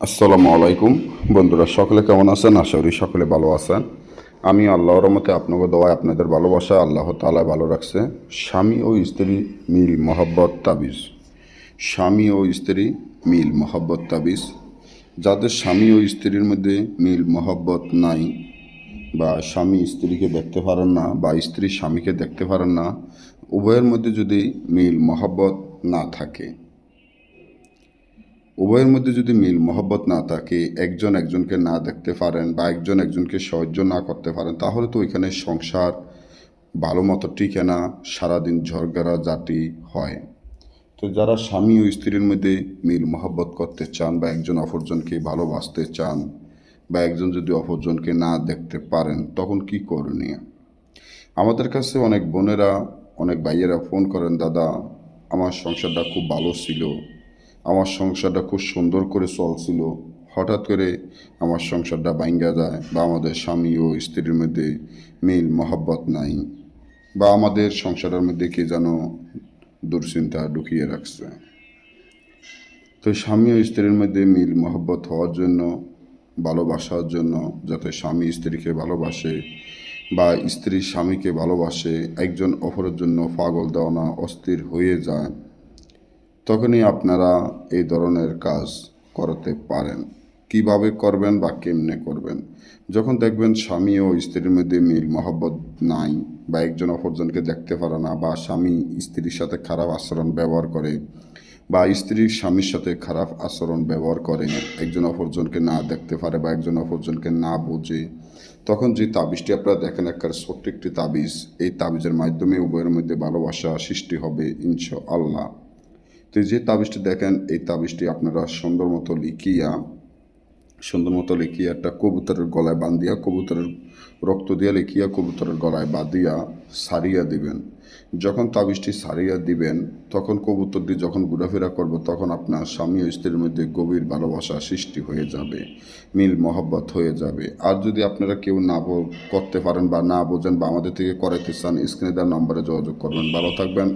আসসালামু আলাইকুম। বন্ধুরা, সকলে কেমন আছেন? আশা করি সকলে ভালো আছেন। আমি আল্লাহর রহমতে আপনাকে দোয়ায় আপনাদের ভালোবাসা আল্লাহ তালা ভালো রাখছে। স্বামী ও স্ত্রী মিল মহব্বত তাবিজ। স্বামী ও স্ত্রী মিল মহব্বত তাবিজ। যাদের স্বামী ও স্ত্রীর মধ্যে মিল মহব্বত নাই বা স্বামী স্ত্রীকে দেখতে পারেন না বা স্ত্রী স্বামীকে দেখতে পারেন না, উভয়ের মধ্যে যদি মিল মহব্বত না থাকে উভয়ের মধ্যে যদি মিল, মহব্বত না থাকে, একজন একজনকে না দেখতে পারেন বা একজন একজনকে সাহায্য না করতে পারেন, তাহলে তো ওইখানে সংসার ভালো মতো টিকে না, সারাদিন ঝরগড়া জাতি হয়। তো যারা স্বামী ও স্ত্রীর মধ্যে মিল, মহব্বত করতে চান বা একজন অপরজনকে ভালোবাসতে চান বা একজন যদি অপরজনকে না দেখতে পারেন, তখন কি করণীয়? আমাদের কাছে অনেক বোনেরা, অনেক ভাইয়েরা ফোন করেন, দাদা, আমার সংসারটা খুব ভালো ছিল। আমার সংসারটা খুব সুন্দর করে চলছিল। হঠাৎ করে আমার সংসারটা ভাঙ্গা যায় বা আমাদের স্বামী ও স্ত্রীর মধ্যে মিল, মহব্বত নাই বা আমাদের সংসারের মধ্যে কে যেন দুশ্চিন্তা ঢুকিয়ে রাখছে। তো স্বামী ও স্ত্রীর মধ্যে মিল, মহব্বত হওয়ার জন্য, ভালোবাসার জন্য যাতে স্বামী স্ত্রীকে ভালোবাসে বা স্ত্রী স্বামীকে ভালোবাসে, একজন অপরের জন্য পাগল দেওয়ানা অস্থির হয়ে যায়। তখনই আপনারা এই ধরনের কাজ করতে পারেন। কীভাবে করবেন বা কেমনে করবেন? যখন দেখবেন স্বামী ও স্ত্রীর মধ্যে মিল, মহব্বত নাই বা একজন অপরজনকে দেখতে পারে না বা স্বামী স্ত্রীর সাথে খারাপ আচরণ ব্যবহার করে বা স্ত্রীর স্বামীর সাথে খারাপ আচরণ ব্যবহার করে, একজন অপরজনকে না দেখতে পারে বা একজন অপরজনকে না বোঝে, তখন যে তাবিজটি আপনারা দেখেন একটা ছোট্ট একটি তাবিজ, এই তাবিজের মাধ্যমে উভয়ের মধ্যে ভালোবাসা সৃষ্টি হবে ইনশা আল্লাহ তো যে তাবিজটি দেখেন, এই তাবিজটি আপনারা সুন্দর মতো লিখিয়া, সুন্দর মতো লিখিয়া একটা কবুতরের গলায় বান্ধিয়া কবুতরের রক্ত দিয়া লিখিয়া কবুতরের গলায় বাঁধিয়া সারিয়া দিবেন। যখন তাবিজটি সারিয়া দিবেন, তখন কবুতরটি যখন ঘোরাফেরা করবে, তখন আপনার স্বামী ও স্ত্রীর মধ্যে গভীর ভালোবাসা সৃষ্টি হয়ে যাবে, মিল মহব্বত হয়ে যাবে। আর যদি আপনারা কেউ না করতে পারেন বা না বোঝেন বা আমাদের থেকে করাইতে চান, স্ক্রিনে দেওয়ার নম্বরে যোগাযোগ করবেন। ভালো থাকবেন।